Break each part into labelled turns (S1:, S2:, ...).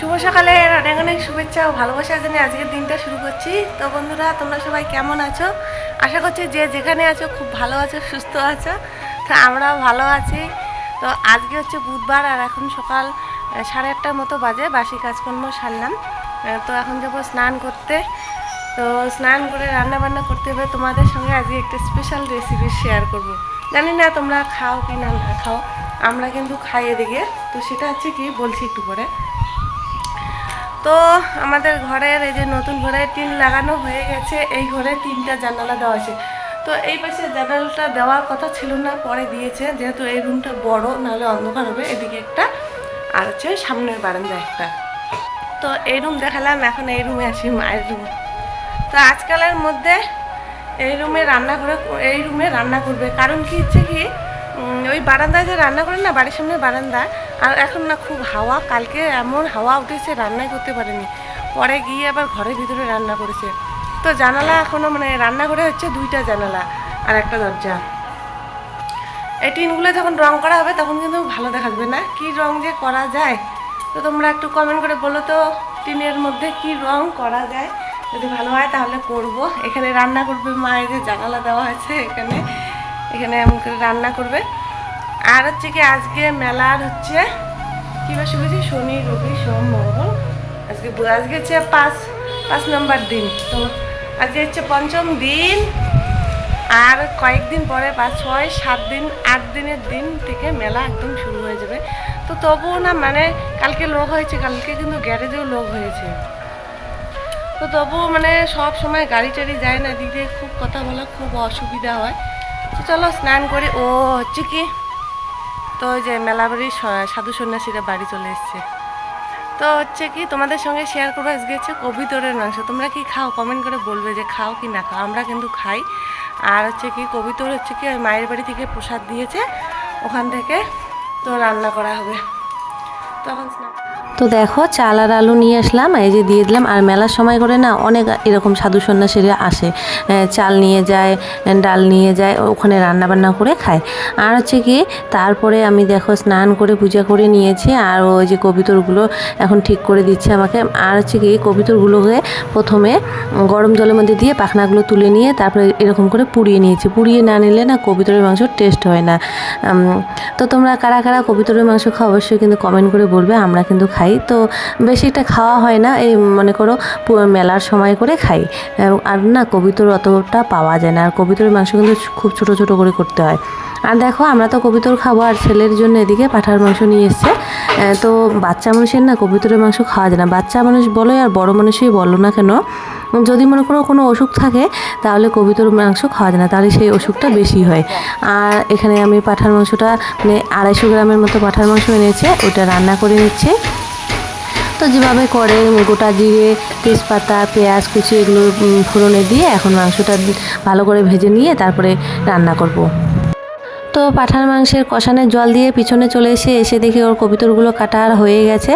S1: শুভ সকালে, অনেক অনেক শুভেচ্ছা ও ভালোবাসা জানিয়ে আজকের দিনটা শুরু করছি। তো বন্ধুরা, তোমরা সবাই কেমন আছো? আশা করছি যে যেখানে আছো খুব ভালো আছো, সুস্থ আছো। তো আমরাও ভালো আছি। তো আজকে হচ্ছে বুধবার আর এখন সকাল সাড়ে আটটার মতো বাজে, বাসি কাজকর্ম সারলাম। তো এখন যাব স্নান করতে। তো স্নান করে রান্না বান্না করতে হবে। তোমাদের সঙ্গে আজকে একটা স্পেশাল রেসিপি শেয়ার করব। জানি না তোমরা খাও কি না না খাও, আমরা কিন্তু খাইয়ে এদিকে। তো সেটা হচ্ছে কি, বলছি একটু পরে। তো আমাদের ঘরের এই যে নতুন ঘরে টিন লাগানো হয়ে গেছে, এই ঘরে তিনটা জানালা দেওয়া আছে। তো এই পাশে জানালাটা দেওয়ার কথা ছিল না, পরে দিয়েছে। যেহেতু এই রুমটা বড়, নাহলে অন্ধকার হবে। এদিকে একটা, আর হচ্ছে সামনের বারান্দা একটা। তো এই রুম দেখালাম, এখন এই রুমে আসি মায়ের রুম। তো আজকালের মধ্যে এই রুমে রান্না করে এই রুমে রান্না করবে। কারণ কি হচ্ছে কি ওই বারান্দায় যে রান্না করেন না, বাড়ির সামনে বারান্দা, আর এখন না খুব হাওয়া, কালকে এমন হাওয়া উঠেছে, রান্নাই করতে পারেনি। পরে গিয়ে আবার ঘরের ভিতরে রান্না করেছে। তো জানালা এখনও মানে রান্না করে হচ্ছে দুইটা জানালা আর একটা দরজা। এই টিনগুলো যখন রং করা হবে, তখন কিন্তু ভালো দেখা যাবে না। কি রং যে করা যায়? তো তোমরা একটু কমেন্ট করে বলো তো, টিনের মধ্যে কি রং করা যায়? যদি ভালো হয় তাহলে করব। এখানে রান্না করবে মায়ের যে জানালা দেওয়া আছে এখানে। এখানে রান্না করবে। আর হচ্ছে কি আজকে মেলার হচ্ছে, কী বার শুনেছি? শনি, রবি, সোম, মঙ্গল। আজকে আজকে হচ্ছে পাঁচ পাঁচ নম্বর দিন। তো আজকে হচ্ছে পঞ্চম দিন। আর কয়েকদিন পরে বা ছয়, সাত দিন, আট দিনের দিন থেকে মেলা একদম শুরু হয়ে যাবে। তো তবুও না মানে কালকে লোক হয়েছে, কালকে কিন্তু গ্যারেজেও লোক হয়েছে। তো তবুও মানে সব সময় গাড়ি টাড়ি যায় না, দিকে খুব কথা বলা, খুব অসুবিধা হয়। চলো স্নান করে, ও হচ্ছে কি, তো ওই যে মেলাবাড়ির সাধু সন্ন্যাসীরা বাড়ি চলে এসছে। তো হচ্ছে কি, তোমাদের সঙ্গে শেয়ার করব আজকে হচ্ছে কবিতরের মাংস। তোমরা কি খাও? কমেন্ট করে বলবে যে খাও কি না খাও, আমরা কিন্তু খাই। আর হচ্ছে কি কবিতর হচ্ছে কি, ওই মায়ের বাড়ি থেকে প্রসাদ দিয়েছে, ওখান থেকে তো রান্না করা হবে। তখন স্নান
S2: তো দেখো, চাল আর আলু নিয়ে আসলাম, এই যে দিয়ে দিলাম। আর মেলার সময় করে না অনেক এরকম সাধু সন্ন্যাসীরা আসে। চাল নিয়ে যায়, ডাল নিয়ে যায়, ওখানে রান্না বান্না করে খায়। আর হচ্ছে কি, তারপরে আমি দেখো, স্নান করে পূজা করে নিয়েছি, আর ওই যে কবিতরগুলো এখন ঠিক করে দিচ্ছে আমাকে। আর হচ্ছে কি, কবিতরগুলোকে প্রথমে গরম জলের মধ্যে দিয়ে পাখনাগুলো তুলে নিয়ে তারপরে এরকম করে পুড়িয়ে নিয়েছি। পুড়িয়ে না নিলে না কবিতরের মাংস টেস্ট হয় না। তো তোমরা কারা কারা কবিতরের মাংস খাও অবশ্যই কিন্তু কমেন্ট করে বলবে, আমরা কিন্তু খাই। তো বেশি একটা খাওয়া হয় না, এই মনে করো মেলার সময় করে খাই। আর না কবিতর অতটা পাওয়া যায় না। আর কবিতরের মাংস কিন্তু খুব ছোট ছোট করে করতে হয়। আর দেখো আমরা তো কবিতর খাব, আর ছেলের জন্য এদিকে পাঠার মাংস নিয়ে এসছে। তো বাচ্চা মানুষের না কবিতরের মাংস খাওয়া যায় না। বাচ্চা মানুষ বলো আর বড় মানুষই বলো না কেন? যদি মনে করো কোনো অসুখ থাকে, তাহলে কবিতর মাংস খাওয়া যায় না। তাহলে সেই অসুখটা বেশি হয়। আর এখানে আমি পাঠার মাংসটা মানে আড়াইশো গ্রামের মতো পাঠার মাংস এনেছে, ওটা রান্না করে নিচ্ছে। তো যেভাবে করে, গোটা জিরে, তেজপাতা, পেঁয়াজ, কুচি এগুলো ফোড়নে দিয়ে এখন মাংসটা ভালো করে ভেজে নিয়ে তারপরে রান্না করব। তো পাঠার মাংসের কষানের জল দিয়ে পিছনে চলে এসে এসে দেখি ওর কবিতরগুলো কাটা আর হয়ে গেছে।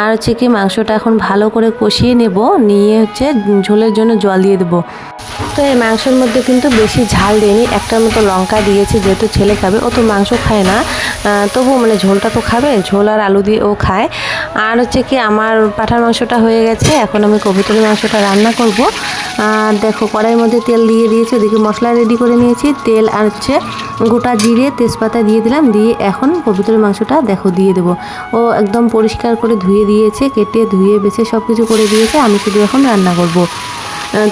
S2: আর হচ্ছে কি, মাংসটা এখন ভালো করে কষিয়ে নেব, নিয়ে হচ্ছে ঝোলের জন্য জল দিয়ে দেবো। তো এই মাংসের মধ্যে কিন্তু বেশি ঝাল দিইনি একটার মতো লঙ্কা দিয়েছি, যেহেতু ছেলে খাবে, ও তো মাংস খায় না। তবুও মানে ঝোলটা তো খাবে, ঝোল আর আলু দিয়ে ও খায়। আর হচ্ছে কি আমার পাঠার মাংসটা হয়ে গেছে, এখন আমি কবিতরের মাংসটা রান্না করব। দেখো, কড়াইয়ের মধ্যে তেল দিয়ে দিয়েছি, ওদিকে মশলা রেডি করে নিয়েছি। তেল আর হচ্ছে গোটা জিরে, তেজপাতা দিয়ে দিলাম, দিয়ে এখন কবিতরের মাংসটা দেখো দিয়ে দেবো। ও একদম পরিষ্কার করে ধুয়ে দিয়েছে, কেটে ধুয়ে বেছে সব কিছু করে দিয়েছে, আমি শুধু এখন রান্না করব।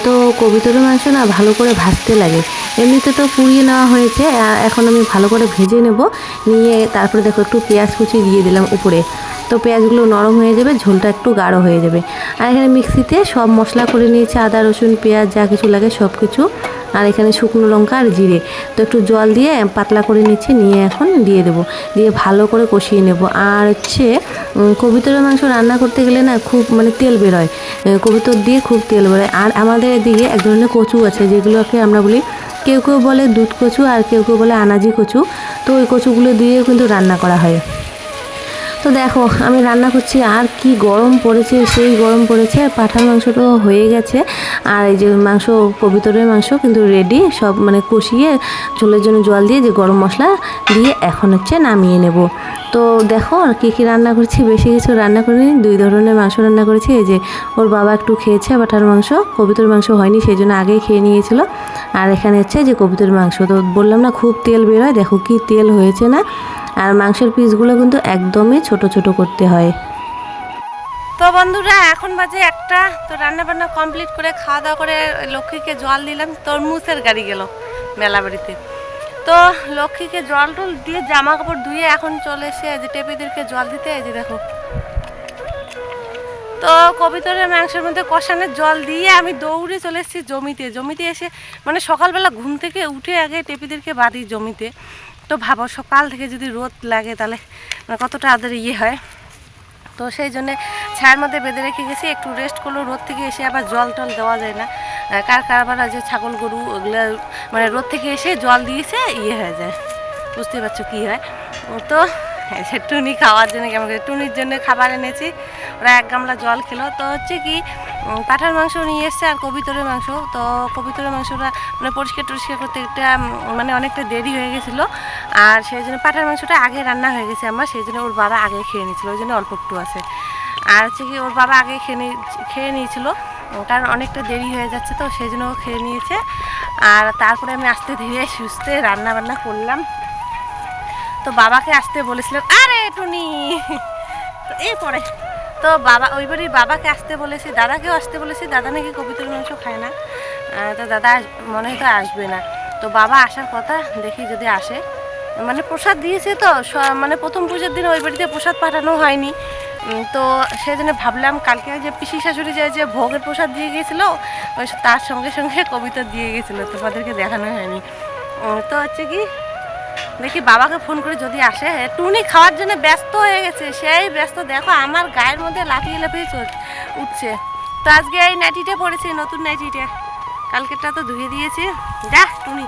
S2: তো কবিতর মাংস না ভালো করে ভাজতে লাগে। এমনিতে তো পুড়িয়ে নেওয়া হয়েছে এখন আমি ভালো করে ভেজে নেব। নিয়ে তারপরে দেখো একটু পেঁয়াজ কুচি দিয়ে দিলাম উপরে। তো পেঁয়াজগুলো নরম হয়ে যাবে, ঝোলটা একটু গাঢ় হয়ে যাবে। আর এখানে মিক্সিতে সব মশলা করে নিয়েছি, আদা, রসুন, পেঁয়াজ যা কিছু লাগে সব কিছু আর এখানে শুকনো লঙ্কা আর জিরে। তো একটু জল দিয়ে পাতলা করে নিচ্ছি, নিয়ে এখন দিয়ে দেবো। দিয়ে ভালো করে কষিয়ে নেব। আর হচ্ছে কবিতরের মাংস রান্না করতে গেলে না খুব মানে তেল বেরোয়। কবিতর দিয়ে খুব তেল বেরোয়। আর আমাদের এদিকে এক ধরনের কচু আছে, যেগুলোকে আমরা বলি, কেউ কেউ বলে দুধ কচু আর কেউ কেউ বলে আনাজি কচু। তো ওই কচুগুলো দিয়েও কিন্তু রান্না করা হয়। তো দেখো, আমি রান্না করছি, আর কি গরম পড়েছে, সেই গরম পড়েছে, আর পাঠার মাংসটাও হয়ে গেছে। আর এই যে মাংস কবিতরের মাংস কিন্তু রেডি সব মানে কষিয়ে ঝোলের জন্য জল দিয়ে যে গরম মশলা দিয়ে এখন হচ্ছে নামিয়ে নেব। তো দেখো, আর কী কী রান্না করেছি, বেশি কিছু রান্না করিনি, দুই ধরনের মাংস রান্না করেছি। এই যে ওর বাবা একটু খেয়েছে পাঠার মাংস কবিতর মাংস হয়নি, সেই জন্য আগেই খেয়ে নিয়েছিল। আর এখানে হচ্ছে যে কবিতর মাংস, তো বললাম না, খুব তেল বেরোয় দেখো কি তেল হয়েছে না। আর মাংসের পিসগুলো কিন্তু একদমই ছোট ছোট করতে হয়।
S1: তো বন্ধুরা, এখন বাজে একটা। তো রান্না বান্না কমপ্লিট করে খাওয়া দাওয়া করে লক্ষ্মীকে জল দিলাম। তরমুজের গাড়ি গেল মেলা বাড়িতে। তো লক্ষ্মীকে জল টল দিয়ে জামা কাপড় ধুয়ে এখন চলে এসে যে টেপিদেরকে জল দিতে, এই যে দেখো। তো কবিতরের মাংসের মধ্যে কষানোর জল দিয়ে আমি দৌড়ে চলে এসেছি জমিতে। জমিতে এসে মানে সকালবেলা ঘুম থেকে উঠে আগে টেপিদেরকে বাঁধি জমিতে। তো ভাবো, সকাল থেকে যদি রোদ লাগে তাহলে মানে কতটা আদের ইয়ে হয়। তো সেই জন্যে ছায়ার মধ্যে বেঁধে রেখে গেছি, একটু রেস্ট করল, রোদ থেকে এসে আবার জল টল দেওয়া যায় না। কার কারবার যে ছাগল গরু, ওগুলো মানে রোদ থেকে এসে জল দিয়েছে ইয়ে হয়ে যায়। বুঝতে পারছ কী হয়। তো সে টুনি খাওয়ার জন্য কেমন টুনির জন্য খাবার এনেছি। ওরা এক গামলা জল খেলো। তো হচ্ছে কি পাঁঠার মাংস নিয়ে এসছে আর কবিতরের মাংস। তো কবিতরের মাংসটা মানে পরিষ্কার টরিষ্কার করতে একটা মানে অনেকটা দেরি হয়ে গেছিল। আর সেই জন্য পাঁঠার মাংসটা আগে রান্না হয়ে গেছে আমার, সেই জন্য ওর বাবা আগে খেয়ে নিয়েছিল, ওই জন্য অল্প একটু আছে। আর হচ্ছে কি, ওর বাবা আগে খেয়ে খেয়ে নিয়েছিল, কারণ অনেকটা দেরি হয়ে যাচ্ছে তো, সেই জন্য খেয়ে নিয়েছে। আর তারপরে আমি আস্তে ধীরে সুস্থে রান্না বান্না করলাম। তো বাবাকে আসতে বলেছিলাম, আরে টুনি! তো এই পরে তো বাবা, ওই বাড়ির বাবাকে আসতে বলেছি, দাদাকেও আসতে বলেছি, দাদা নাকি কবিতার মাংস খায় না। তো দাদা মনে হয় তো আসবে না। তো বাবা আসার কথা দেখি যদি আসে। মানে প্রসাদ দিয়েছে তো মানে প্রথম পুজোর দিন ওই বাড়িতে প্রসাদ পাঠানো হয়নি। তো সেই জন্য ভাবলাম কালকে যে পিসি শাশুড়ি যে যে ভোগের প্রসাদ দিয়ে গিয়েছিল তার সঙ্গে সঙ্গে কবিতা দিয়ে গেছিল, তোমাদেরকে দেখানো হয়নি। তো হচ্ছে কি দেখি বাবাকে ফোন করে যদি আসে? টুনি খাওয়ার জন্য ব্যস্ত হয়ে গেছে। সেই ব্যস্ত, দেখো, আমার গায়ের মধ্যে লাফিয়ে লাফিয়ে চল- উঠছে। তো আজকে এই নাইটিটা পড়েছে নতুন নাইটিটা। কালকেরটা তো ধুয়ে দিয়েছি। যা, টুনি।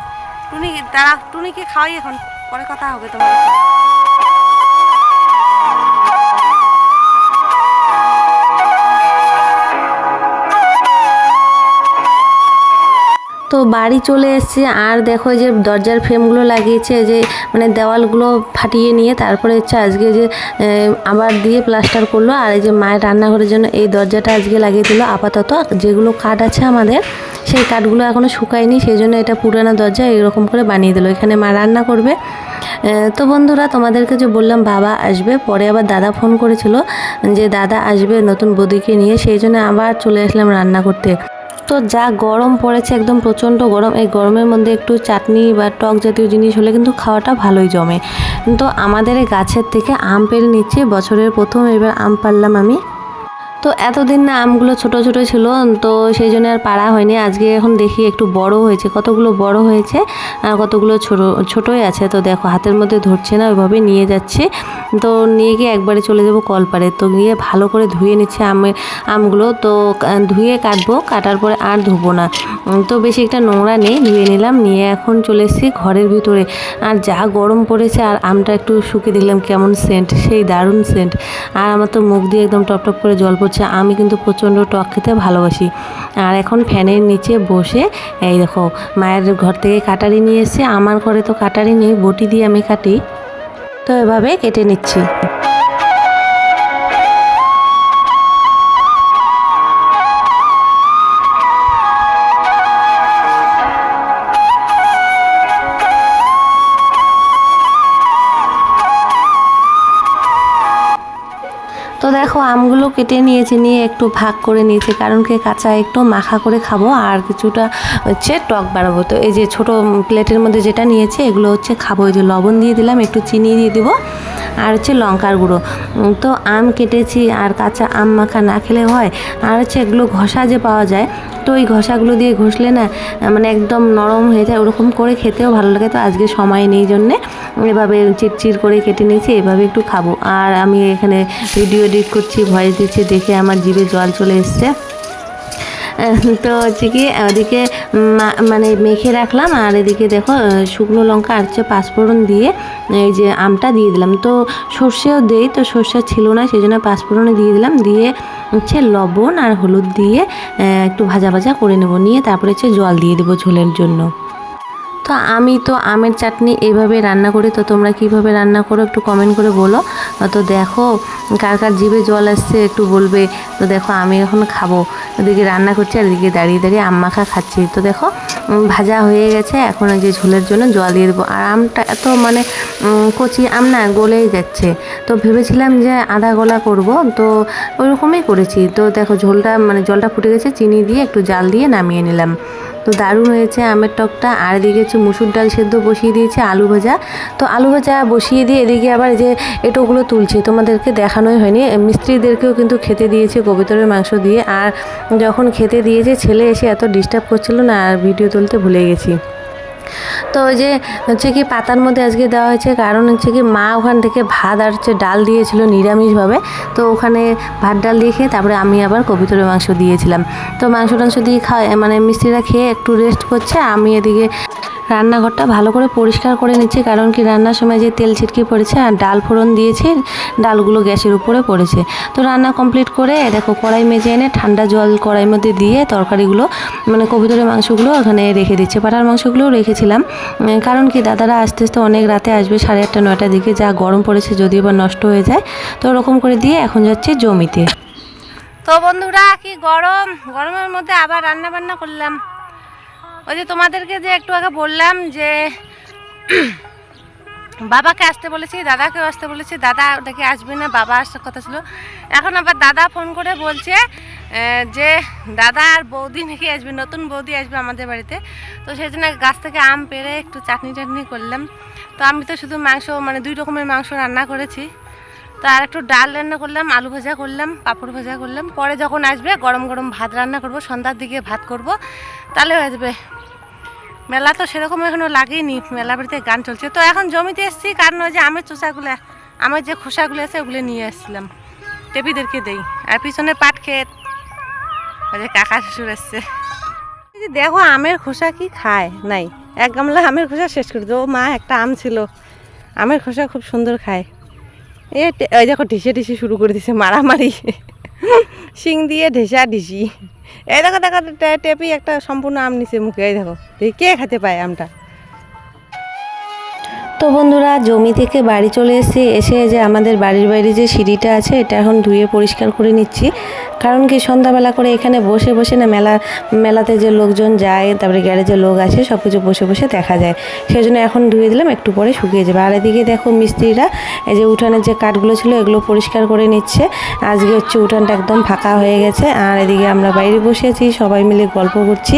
S1: টুনি দাঁড়া টুনিকে খাওয়াই এখন। পরে কথা হবে তোমার।
S2: তো বাড়ি চলে এসেছে। আর দেখো যে দরজার ফ্রেমগুলো লাগিয়েছে যে মানে দেওয়ালগুলো ফাটিয়ে নিয়ে তারপরে হচ্ছে আজকে যে আবার দিয়ে প্লাস্টার করল। আর এই যে মায়ের রান্নাঘরের জন্য এই দরজাটা আজকে লাগিয়ে দিল আপাতত। যেগুলো কাঠ আছে আমাদের, সেই কাঠগুলো এখনও শুকায়নি, সেই জন্য এটা পুরানো দরজা এরকম করে বানিয়ে দিল। এখানে মা রান্না করবে। তো বন্ধুরা, তোমাদেরকে যে বললাম বাবা আসবে, পরে আবার দাদা ফোন করেছিল যে দাদা আসবে নতুন বদিকে নিয়ে, সেই জন্য আবার চলে আসলাম রান্না করতে। তো যা গরম পড়েছে, একদম প্রচণ্ড গরম। এই গরমের মধ্যে একটু চাটনি বা টক জাতীয় জিনিস হলে কিন্তু খাওয়াটা ভালোই জমে। তো আমাদের গাছের থেকে আম পেড়ে নিচ্ছে। বছরের প্রথম এবার আম পারলাম আমি। তো এতদিন না আমগুলো ছোট ছোট ছিল, তো সেই জন্য আর পাড়া হয়নি। আজকে এখন দেখি একটু বড় হয়েছে, কতগুলো বড় হয়েছে আর কতগুলো ছোট, ছোটোই আছে। তো দেখো, হাতের মধ্যে ধরছে না ওইভাবে নিয়ে যাচ্ছে। তো নিয়ে গিয়ে একবারে চলে যাব কলপারে তো গিয়ে ভালো করে ধুয়ে নিচ্ছে আমের আমগুলো। তো ধুয়ে কাটবো, কাটার পরে আর ধুবো না। তো বেশি একটা নোংরা নেই, ধুয়ে নিলাম, নিয়ে এখন চলে এসেছি ঘরের ভিতরে। আর যা গরম পড়েছে, আর আমটা একটু শুকিয়ে দেখলাম কেমন সেন্ট সেই দারুণ সেন্ট আর আমার তো মুখ দিয়ে একদম টপ টপ করে জল পড়ছে। আমি কিন্তু প্রচণ্ড টক খেতে ভালোবাসি। আর এখন ফ্যানের নিচে বসে, এই দেখো, মায়ের ঘর থেকে কাটারি নিয়ে এসে, আমার ঘরে তো কাটারি নেই, বটি দিয়ে আমি কাটি। তো এভাবে কেটে নিচ্ছি। দেখো, আমগুলো কেটে নিয়েছি, নিয়ে একটু ভাগ করে নিয়েছি, কারণ কি কাঁচা একটু মাখা করে খাব, আর কিছুটা হচ্ছে টক বাড়াবো তো এই যে ছোট প্লেটের মধ্যে যেটা নিয়েছে, এগুলো হচ্ছে খাব। এই যে লবণ দিয়ে দিলাম, একটু চিনি দিয়ে দিব। আর হচ্ছে লঙ্কার গুঁড়ো। তো আম কেটেছি আর কাঁচা আম মাখা না খেলে হয়। আর হচ্ছে এগুলো ঘষা যে পাওয়া যায়, তো ওই ঘষাগুলো দিয়ে ঘষলে না মানে একদম নরম হয়ে যায়। ওরকম করে খেতেও ভালো লাগে। তো আজকে সময় নেই জন্যে এভাবে চিটচিট করে কেটে নিয়েছি, এভাবে একটু খাব। আর আমি এখানে ভিডিও এডিট করছি ভয়েস দিচ্ছি, দেখে আমার জিভে জল চলে এসছে। তো হচ্ছে কি, ওদিকে মানে মেখে রাখলাম, আর এদিকে দেখো শুকনো লঙ্কা আর হচ্ছে পাঁচফোড়ন দিয়ে এই যে আমটা দিয়ে দিলাম। তো সর্ষেও দেই, তো সর্ষে ছিল না সেই জন্য পাঁচফোড়নে দিয়ে দিলাম। দিয়ে হচ্ছে লবণ আর হলুদ দিয়ে একটু ভাজা ভাজা করে নেব, নিয়ে তারপরে হচ্ছে জল দিয়ে দেবো ঝোলের জন্য। তো আমি তো আমের চাটনি এইভাবে রান্না করি, তো তোমরা কীভাবে রান্না করো একটু কমেন্ট করে বলো। তো দেখো, কার কার জিভে জল আসছে একটু বলবে। তো দেখো, আমি এখন খাব। ওদিকে রান্না করছি, আর এদিকে দাঁড়িয়ে দাঁড়িয়ে আম মাখা খাচ্ছি। তো দেখো ভাজা হয়ে গেছে। এখন ওই যে ঝোলের জন্য জল দিয়ে দেবো। আর আমটা এত মানে কচি আম না, গলেই যাচ্ছে। তো ভেবেছিলাম যে আধা গলা করব, তো ওইরকমই করেছি। তো দেখো, ঝোলটা মানে জলটা ফুটে গেছে, চিনি দিয়ে একটু জাল দিয়ে নামিয়ে নিলাম। তো দারুণ হয়েছে আমের টকটা। আর এদিকে হচ্ছে মুসুর ডাল সেদ্ধ বসিয়ে দিয়েছে আলু ভাজা। তো আলু ভাজা বসিয়ে দিয়ে এদিকে আবার যে এটোগুলো তুলছে, তোমাদেরকে দেখানোই হয়নি। মিস্ত্রিদেরকেও কিন্তু খেতে দিয়েছে কবিতরের মাংস দিয়ে। আর যখন খেতে দিয়েছে, ছেলে এসে এত ডিস্টার্ব করছিল না, আর ভিডিও তুলতে ভুলে গেছি। তো ওই যে হচ্ছে কি পাতার মধ্যে আজকে দেওয়া হয়েছে, কারণ হচ্ছে কি মা ওখান থেকে ভাত আর হচ্ছে ডাল দিয়েছিল নিরামিষভাবে। তো ওখানে ভাত, ডাল দিয়ে খেয়ে তারপরে আমি আবার কবিতরের মাংস দিয়েছিলাম। তো মাংস টাংস দিয়ে খাওয়া মানে মিস্ত্রিরা খেয়ে একটু রেস্ট করছে, আমি এদিকে রান্নাঘরটা ভালো করে পরিষ্কার করে নিচ্ছি, কারণ কি রান্নার সময় যে তেল ছিটকে পড়েছে আর ডাল ফোড়ন দিয়েছি, ডালগুলো গ্যাসের উপরে পড়েছে। তো রান্না কমপ্লিট করে দেখো কড়াই মেজে এনে ঠান্ডা জল কড়াইয়ের মধ্যে দিয়ে তরকারিগুলো মানে কবিতরের মাংসগুলো ওখানে রেখে দিচ্ছে। পাঠার মাংসগুলোও রেখেছিলাম উম, কারণ কি দাদারা আস্তে আস্তে অনেক রাতে আসবে সাড়ে আটটা নয়টার দিকে যা গরম পড়েছে যদিও বা নষ্ট হয়ে যায়। তো ওরকম করে দিয়ে এখন যাচ্ছে জমিতে।
S1: তো বন্ধুরা কি গরম? গরমের মধ্যে আবার রান্না বান্না করলাম। ওই যে তোমাদেরকে যে একটু আগে বললাম যে বাবাকে আসতে বলেছি দাদাকেও আসতে বলেছি। দাদা দেখে আসবে না বাবা আসার কথা ছিল। এখন আবার দাদা ফোন করে বলছে যে দাদা আর বৌদি নাকি আসবে, নতুন বৌদি আসবে আমাদের বাড়িতে। তো সেই জন্য গাছ থেকে আম পেড়ে একটু চাটনি টাটনি করলাম। তো আমি তো শুধু মাংস মানে দুই রকমের মাংস রান্না করেছি। তো আর একটু ডাল রান্না করলাম, আলু ভাজা করলাম, পাঁপড় ভাজা করলাম। পরে যখন আসবে, গরম গরম ভাত রান্না করব, সন্ধ্যার দিকে ভাত করব। তাহলে যাবে। মেলা তো সেরকম এখনও লাগেনি, মেলা বাড়িতে গান চলছে। তো এখন জমিতে এসেছি, কারণ ওই যে আমের চোষাগুলো, আমার যে খোসাগুলো আছে, ওগুলো নিয়ে আসছিলাম। টেপিদেরকে দেই। আর পিছনে পাট ওই যে কাকা শ্বশুর আসছে। দেখো আমের খোসা কি খায়? নাই, এক গামলা আমের খোসা শেষ করে দেবো মা, একটা আম ছিল। আমের খোসা খুব সুন্দর খায়। এ ওই দেখো ঢিসে ঢিসে শুরু করে দিছে মারামারি। শিং দিয়ে ঢেসা ঢিসি এই দেখো দেখো, টেপি একটা সম্পূর্ণ আম নিছে মুখে, এই দেখো। দেখি কে খেতে পায় আমটা?
S2: তো বন্ধুরা, জমি থেকে বাড়ি চলে এসেছি এসে যে আমাদের বাড়ির বাইরে যে সিঁড়িটা আছে, এটা এখন ধুয়ে পরিষ্কার করে নিচ্ছি। কারণ কি, সন্ধ্যাবেলা করে এখানে বসে বসে না মেলা, মেলাতে যে লোকজন যায়, তারপরে গ্যারেজে লোক আসে সব কিছু বসে বসে দেখা যায়। সেই জন্য এখন ধুয়ে দিলাম, একটু পরে শুকিয়ে যাবে। আর এদিকে দেখো মিস্ত্রিরা, এই যে উঠানের যে কাঠগুলো ছিল, এগুলো পরিষ্কার করে নিচ্ছে। আজকে হচ্ছে উঠানটা একদম ফাঁকা হয়ে গেছে। আর এদিকে আমরা বাইরে বসে আছি, সবাই মিলে গল্প করছি।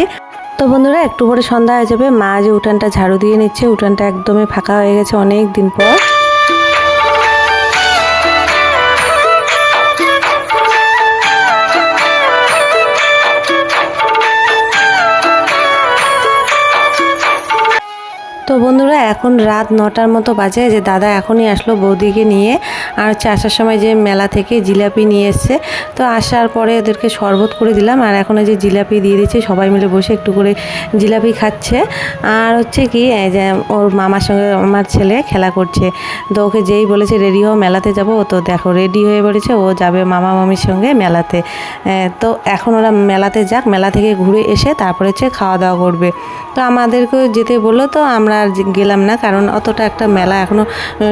S2: তো বন্ধুরা, একটু পরে সন্ধ্যা হয়ে যাবে। মা যে উঠানটা ঝাড়ু দিয়ে নিচ্ছে, উঠানটা একদমই ফাঁকা হয়ে গেছে অনেক দিন পর। এখন রাত নটার মতো বাজে যে দাদা এখনই আসলো বৌদিকে নিয়ে। আর হচ্ছে আসার সময় যে মেলা থেকে জিলাপি নিয়ে এসছে। তো আসার পরে ওদেরকে শরবত করে দিলাম। আর এখন যে জিলাপি দিয়ে দিচ্ছে, সবাই মিলে বসে একটু করে জিলাপি খাচ্ছে। আর হচ্ছে কি যে ওর মামার সঙ্গে আমার ছেলে খেলা করছে। তো ওকে যেই বলেছে রেডি হও, মেলাতে যাব। তো দেখো রেডি হয়ে পড়েছে ও যাবে মামা মামির সঙ্গে মেলাতে। তো এখন ওরা মেলাতে যাক, মেলা থেকে ঘুরে এসে তারপরে হচ্ছে খাওয়া দাওয়া করবে। তো আমাদেরকেও যেতে বলল, তো আমরা গেলাম না, কারণ অতটা একটা মেলা এখনও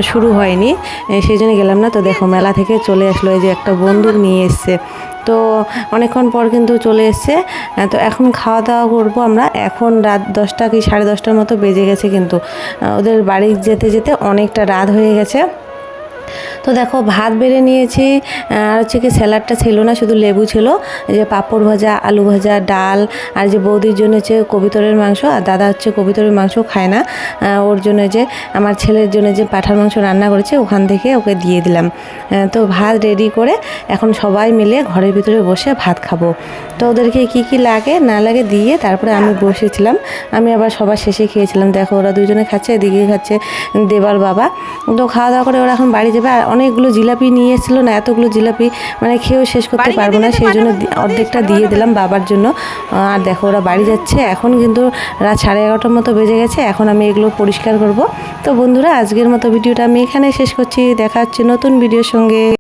S2: শুরু হয়নি। সেই জন্য গেলাম না। তো দেখো, মেলা থেকে চলে আসলো এই যে একটা বন্দুক নিয়ে এসছে। তো অনেকক্ষণ পর কিন্তু চলে এসছে। তো এখন খাওয়া দাওয়া করব আমরা। এখন রাত দশটা কি সাড়ে দশটার মতো বেজে গেছে কিন্তু। ওদের বাড়ি যেতে যেতে অনেকটা রাত হয়ে গেছে। তো দেখো ভাত বেড়ে নিয়েছি, আর হচ্ছে কি স্যালাডটা ছিল না, শুধু লেবু ছিল যে পাঁপড় ভাজা, আলু ভাজা, ডাল, আর যে বৌদির জন্য হচ্ছে কবিতরের মাংস, আর দাদা হচ্ছে কবিতরের মাংস খায় না ওর জন্য যে আমার ছেলের জন্য যে পাঠার মাংস রান্না করেছে, ওখান থেকে ওকে দিয়ে দিলাম। তো ভাত রেডি করে এখন সবাই মিলে ঘরের ভিতরে বসে ভাত খাব। তো ওদেরকে কি কি লাগে না লাগে দিয়ে তারপরে আমি বসেছিলাম, আমি আবার সবার শেষে খেয়েছিলাম। দেখো ওরা দুজনে খাচ্ছে, এদিকে খাচ্ছে দেবার বাবা। তো খাওয়া দাওয়া করে ওরা এখন বাড়ি যাবে আর অনেকগুলো জিলাপি নিয়ে এসেছিল না এতগুলো জিলাপি মানে খেয়েও শেষ করতে পারব না সেই জন্য অর্ধেকটা দিয়ে দিলাম বাবার জন্য। আর দেখো ওরা বাড়ি যাচ্ছে এখন কিন্তু রাত সাড়ে এগারোটার মতো বেজে গেছে এখন আমি এগুলো পরিষ্কার করব। তো বন্ধুরা আজকের মতো ভিডিওটা আমি এখানে শেষ করছি দেখা হচ্ছে নতুন ভিডিওর সঙ্গে।